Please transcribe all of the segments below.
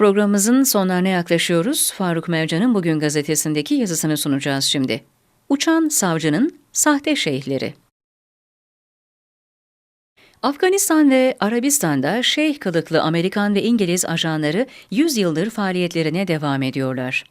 Programımızın sonlarına yaklaşıyoruz. Faruk Mercan'ın Bugün gazetesindeki yazısını sunacağız şimdi. Uçan Savcının Sahte Şeyhleri Afganistan ve Arabistan'da şeyh kılıklı Amerikan ve İngiliz ajanları 100 yıldır faaliyetlerine devam ediyorlar.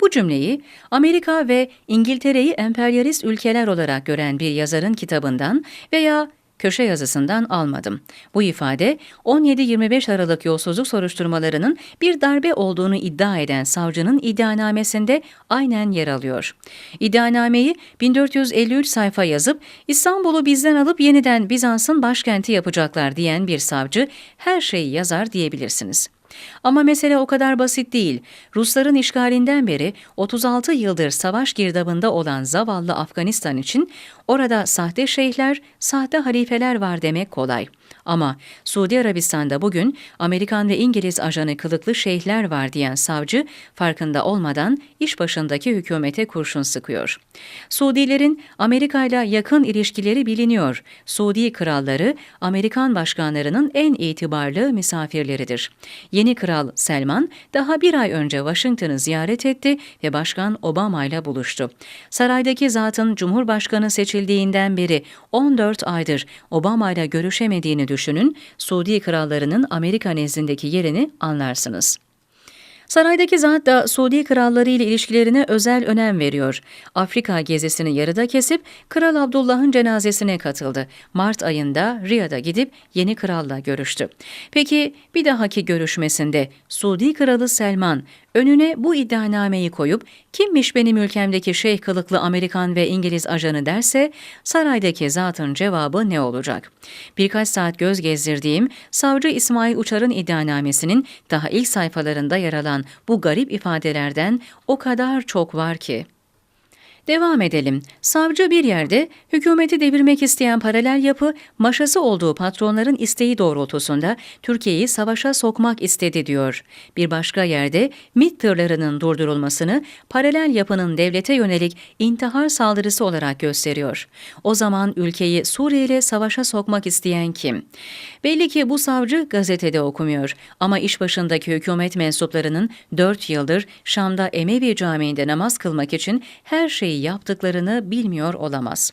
Bu cümleyi Amerika ve İngiltere'yi emperyalist ülkeler olarak gören bir yazarın kitabından veya köşe yazısından almadım. Bu ifade 17-25 Aralık yolsuzluk soruşturmalarının bir darbe olduğunu iddia eden savcının iddianamesinde aynen yer alıyor. İddianameyi 1453 sayfa yazıp İstanbul'u bizden alıp yeniden Bizans'ın başkenti yapacaklar diyen bir savcı her şeyi yazar diyebilirsiniz. Ama mesele o kadar basit değil. Rusların işgalinden beri 36 yıldır savaş girdabında olan zavallı Afganistan için orada sahte şeyhler, sahte halifeler var demek kolay. Ama Suudi Arabistan'da bugün Amerikan ve İngiliz ajanı kılıklı şeyhler var diyen savcı farkında olmadan iş başındaki hükümete kurşun sıkıyor. Suudilerin Amerika ile yakın ilişkileri biliniyor. Suudi kralları Amerikan başkanlarının en itibarlı misafirleridir. Yeni kral Selman daha bir ay önce Washington'ı ziyaret etti ve Başkan Obama ile buluştu. Saraydaki zatın Cumhurbaşkanı seçildiğinden beri 14 aydır Obama ile görüşemediğini düşünün, Suudi krallarının Amerika nezdindeki yerini anlarsınız. Saraydaki zat da Suudi kralları ile ilişkilerine özel önem veriyor. Afrika gezisini yarıda kesip Kral Abdullah'ın cenazesine katıldı. Mart ayında Riyad'a gidip yeni kralla görüştü. Peki bir dahaki görüşmesinde Suudi Kralı Selman önüne bu iddianameyi koyup kimmiş benim ülkemdeki şeyh kılıklı Amerikan ve İngiliz ajanı derse saraydaki zatın cevabı ne olacak? Birkaç saat göz gezdirdiğim savcı İsmail Uçar'ın iddianamesinin daha ilk sayfalarında yer alan bu garip ifadelerden o kadar çok var ki. Devam edelim. Savcı bir yerde hükümeti devirmek isteyen paralel yapı maşası olduğu patronların isteği doğrultusunda Türkiye'yi savaşa sokmak istedi diyor. Bir başka yerde MİT tırlarının durdurulmasını paralel yapının devlete yönelik intihar saldırısı olarak gösteriyor. O zaman ülkeyi Suriye ile savaşa sokmak isteyen kim? Belli ki bu savcı gazetede okumuyor ama iş başındaki hükümet mensuplarının 4 yıldır Şam'da Emevi Camii'nde namaz kılmak için her şeyi yaptıklarını bilmiyor olamaz.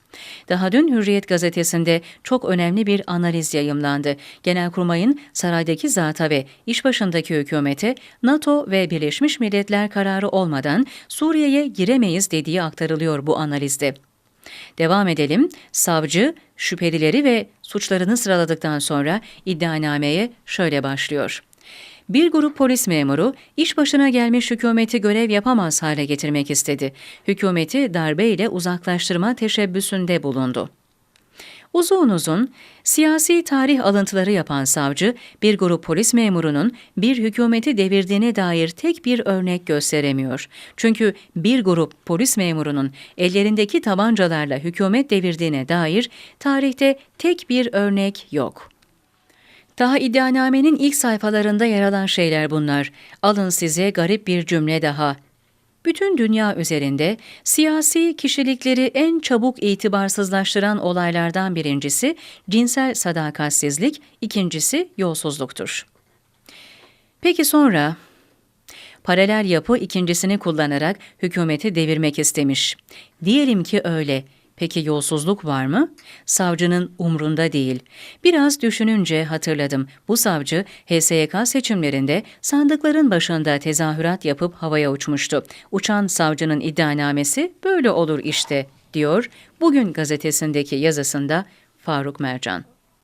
Daha dün Hürriyet gazetesinde çok önemli bir analiz yayımlandı. Genelkurmay'ın saraydaki zata ve iş başındaki hükümete NATO ve Birleşmiş Milletler kararı olmadan Suriye'ye giremeyiz dediği aktarılıyor bu analizde. Devam edelim. Savcı şüphelileri ve suçlarını sıraladıktan sonra iddianameye şöyle başlıyor. Bir grup polis memuru iş başına gelmiş hükümeti görev yapamaz hale getirmek istedi. Hükümeti darbeyle uzaklaştırma teşebbüsünde bulundu. Uzun uzun siyasi tarih alıntıları yapan savcı, bir grup polis memurunun bir hükümeti devirdiğine dair tek bir örnek gösteremiyor. Çünkü bir grup polis memurunun ellerindeki tabancalarla hükümet devirdiğine dair tarihte tek bir örnek yok. Daha iddianamenin ilk sayfalarında yer alan şeyler bunlar. Alın size garip bir cümle daha. Bütün dünya üzerinde siyasi kişilikleri en çabuk itibarsızlaştıran olaylardan birincisi cinsel sadakatsizlik, ikincisi yolsuzluktur. Peki sonra paralel yapı ikincisini kullanarak hükümeti devirmek istemiş. Diyelim ki öyle. Peki yolsuzluk var mı? Savcının umrunda değil. Biraz düşününce hatırladım. Bu savcı HSYK seçimlerinde sandıkların başında tezahürat yapıp havaya uçmuştu. Uçan savcının iddianamesi böyle olur işte, diyor bugün gazetesindeki yazısında Faruk Mercan.